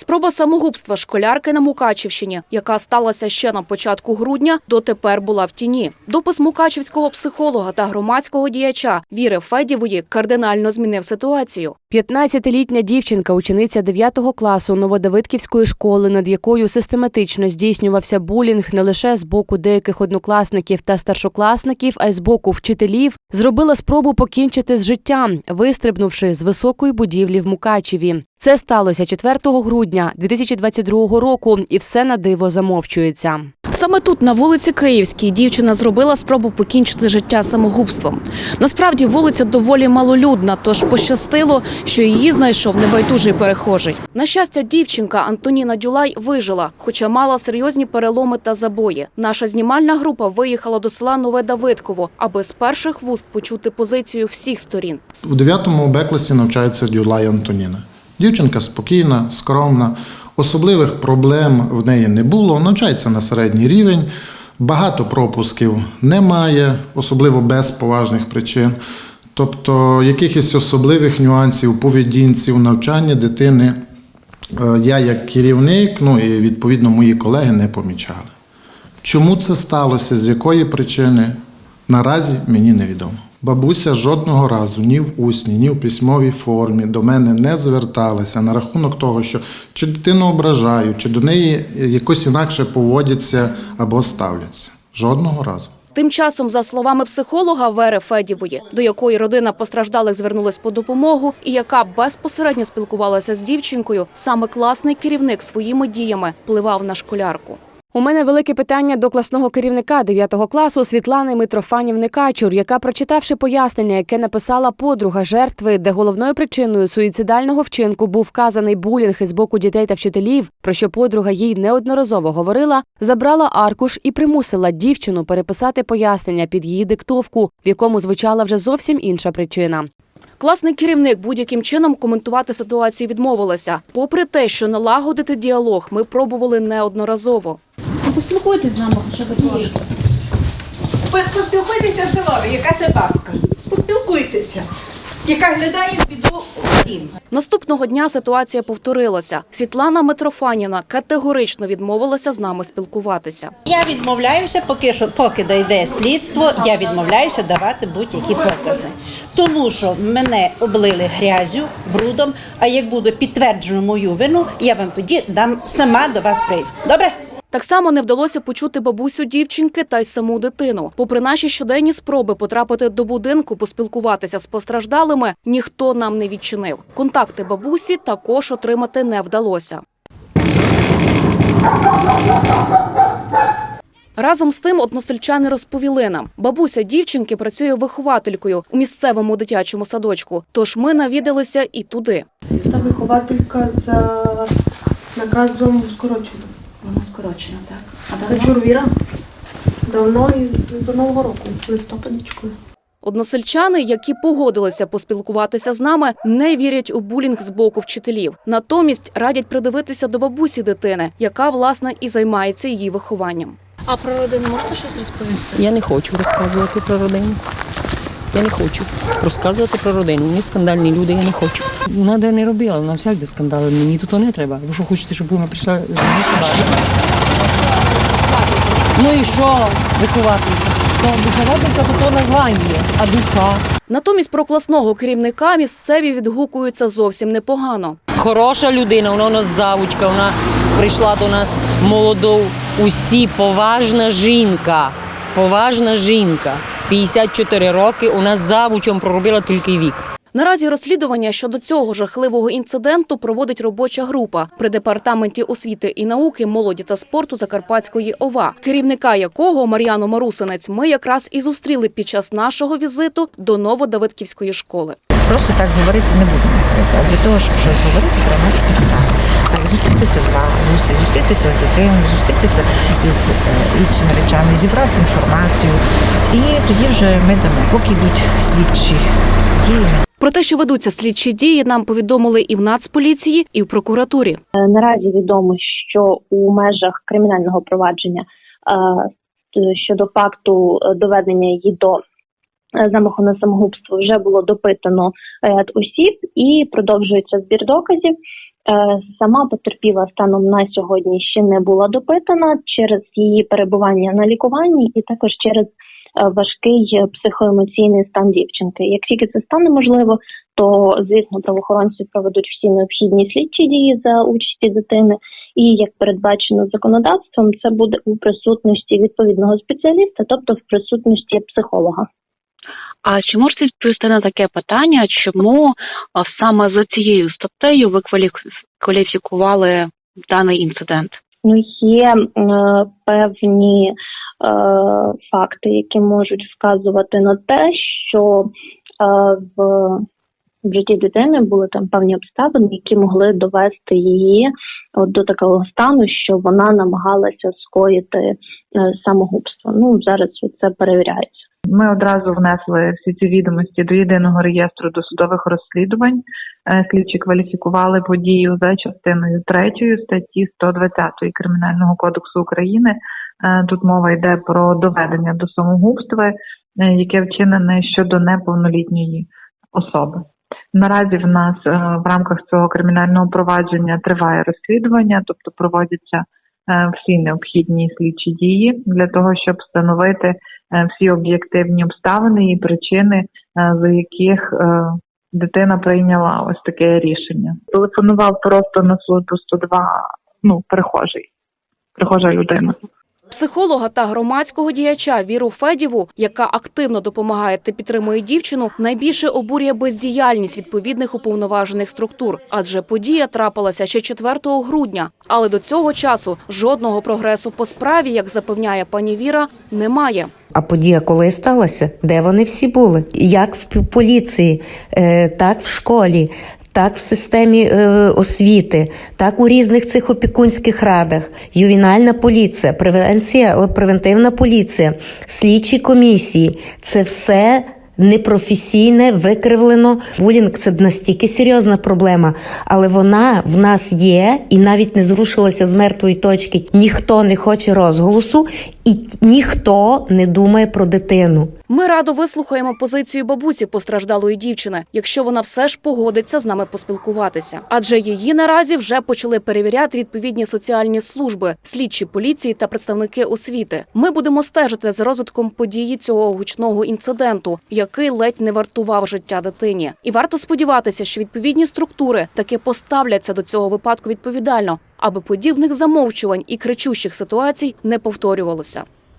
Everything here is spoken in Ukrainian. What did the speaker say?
Спроба самогубства школярки на Мукачівщині, яка сталася ще на початку грудня, дотепер була в тіні. Допис мукачівського психолога та громадського діяча Віри Федєвої кардинально змінив ситуацію. 15-літня дівчинка, учениця 9 класу Новодавидківської школи, над якою систематично здійснювався булінг не лише з боку деяких однокласників та старшокласників, а й з боку вчителів, зробила спробу покінчити з життям, вистрибнувши з високої будівлі в Мукачеві. Це сталося 4 грудня 2022 року, і все на диво замовчується. Саме тут, на вулиці Київській, дівчина зробила спробу покінчити життя самогубством. Насправді вулиця доволі малолюдна, тож пощастило, що її знайшов небайдужий перехожий. На щастя, дівчинка Антоніна Дюлай вижила, хоча мала серйозні переломи та забої. Наша знімальна група виїхала до села Нове Давидково, аби з перших вуст почути позицію всіх сторін. У 9 Б класі навчається Дюлай Антоніна. Дівчинка спокійна, скромна, особливих проблем в неї не було, навчається на середній рівень, багато пропусків немає, особливо без поважних причин. Тобто якихось особливих нюансів у поведінці, у навчанні дитини е, я як керівник, ну і відповідно мої колеги не помічали. Чому це сталося, з якої причини, наразі мені невідомо. Бабуся жодного разу ні в усній, ні в письмовій формі до мене не зверталася на рахунок того, що чи дитину ображають, чи до неї якось інакше поводяться або ставляться. Жодного разу. Тим часом, за словами психолога Вери Федівої, до якої родина постраждалих звернулась по допомогу, і яка безпосередньо спілкувалася з дівчинкою, саме класний керівник своїми діями впливав на школярку. У мене велике питання до класного керівника 9 класу Світлани Митрофанівни Качур, яка, прочитавши пояснення, яке написала подруга жертви, де головною причиною суїцидального вчинку був вказаний булінг із боку дітей та вчителів, про що подруга їй неодноразово говорила, забрала аркуш і примусила дівчину переписати пояснення під її диктовку, в якому звучала вже зовсім інша причина. Класний керівник будь-яким чином коментувати ситуацію відмовилася. Попри те, що налагодити діалог ми пробували неодноразово. Ну, Поспілкуйтесь з нами хоча б трошки. Поспілкуйтеся в село, яка собака. Поспілкуйтеся, яка глядає в біду. Наступного дня ситуація повторилася. Світлана Митрофанівна категорично відмовилася з нами спілкуватися. Я відмовляюся, поки що, поки дійде слідство, я відмовляюся давати будь-які покази. Тому що мене облили грязю, брудом. А як буде підтверджено мою вину, я вам тоді дам сама до вас прийду. Добре? Так само не вдалося почути бабусю дівчинки та й саму дитину. Попри наші щоденні спроби потрапити до будинку, поспілкуватися з постраждалими, ніхто нам не відчинив. Контакти бабусі також отримати не вдалося. Разом з тим односельчани розповіли нам, бабуся дівчинки працює вихователькою у місцевому дитячому садочку. Тож ми навідалися і туди. Та вихователька за наказом скорочено. Вона скорочена, так. А давно? Качур Віра давно із до Нового року, коли. Односельчани, які погодилися поспілкуватися з нами, не вірять у булінг з боку вчителів. Натомість радять придивитися до бабусі дитини, яка власне і займається її вихованням. А про родину можете щось розповісти? Я не хочу розказувати про родину. Я не хочу розказувати про родину. Вони скандальні люди, я не хочу. Вона де не робила, вона всякде скандали. Мені тут не треба. Ви що хочете, щоб вона прийшла з моєї собаки? Ну і що вихователька? То вихователька то то названня, а душа. Натомість про класного керівника місцеві відгукуються зовсім непогано. Хороша людина, вона у нас завучка, вона прийшла до нас молодою. Усі поважна жінка. Поважна жінка. 54 роки у нас завучом проробила тільки вік. Наразі розслідування щодо цього жахливого інциденту проводить робоча група при департаменті освіти і науки, молоді та спорту Закарпатської ОВА, керівника якого Мар'яну Марусинець ми якраз і зустріли під час нашого візиту до Новодавидківської школи. Просто так говорити не будемо. Для того, щоб щось говорити, треба мати підстави. Зустрітися з бабусею, зустрітися з дитиною, зустрітися із е, іншими речами, зібрати інформацію. І тоді вже ми дамо, поки йдуть слідчі дії. Про те, що ведуться слідчі дії, нам повідомили і в Нацполіції, і в прокуратурі. Е, Наразі відомо, що у межах кримінального провадження е, щодо факту доведення її до замаху на самогубство вже було допитано ряд осіб і продовжується збір доказів. Сама потерпіла станом на сьогодні ще не була допитана через її перебування на лікуванні і також через е, важкий е, психоемоційний стан дівчинки. Як тільки це стане можливо, то звісно правоохоронці проведуть всі необхідні слідчі дії за участі дитини. І як передбачено законодавством, це буде у присутності відповідного спеціаліста, тобто в присутності психолога. А чи можете відповісти на таке питання, чому саме за цією статтею ви кваліф- кваліфікували даний інцидент? Ну, є е, певні е, факти, які можуть вказувати на те, що е, в, в житті дитини були там певні обставини, які могли довести її от до такого стану, що вона намагалася скоїти е, самогубство. Ну зараз це перевіряється. Ми одразу внесли всі ці відомості до єдиного реєстру досудових розслідувань. Е, Слідчі кваліфікували подію за частиною 3 статті 120 Кримінального кодексу України. Е, Тут мова йде про доведення до самогубства, е, яке вчинене щодо неповнолітньої особи. Наразі в нас в рамках цього кримінального провадження триває розслідування, тобто проводяться всі необхідні слідчі дії для того, щоб встановити всі об'єктивні обставини і причини, е, за яких е, дитина прийняла ось таке рішення. Телефонував просто на службу 102, ну, перехожий, перехожа людина. Психолога та громадського діяча Віру Федіву, яка активно допомагає та підтримує дівчину, найбільше обурює бездіяльність відповідних уповноважених структур, адже подія трапилася ще 4 грудня. Але до цього часу жодного прогресу по справі, як запевняє пані Віра, немає. А подія коли сталася? Де вони всі були? Як в поліції, е, так в школі, так в системі е, освіти, так у різних цих опікунських радах, ювінальна поліція, превенція, е, превентивна поліція, слідчі комісії. Це все. Непрофесійне, викривлено. Булінг це настільки серйозна проблема, але вона в нас є і навіть не зрушилася з мертвої точки. Ніхто не хоче розголосу, і ніхто не думає про дитину. Ми радо вислухаємо позицію бабусі постраждалої дівчини, якщо вона все ж погодиться з нами поспілкуватися. Адже її наразі вже почали перевіряти відповідні соціальні служби, слідчі поліції та представники освіти. Ми будемо стежити за розвитком події цього гучного інциденту, який ледь не вартував життя дитині. І варто сподіватися, що відповідні структури таки поставляться до цього випадку відповідально, аби подібних замовчувань і кричущих ситуацій не повторювалося.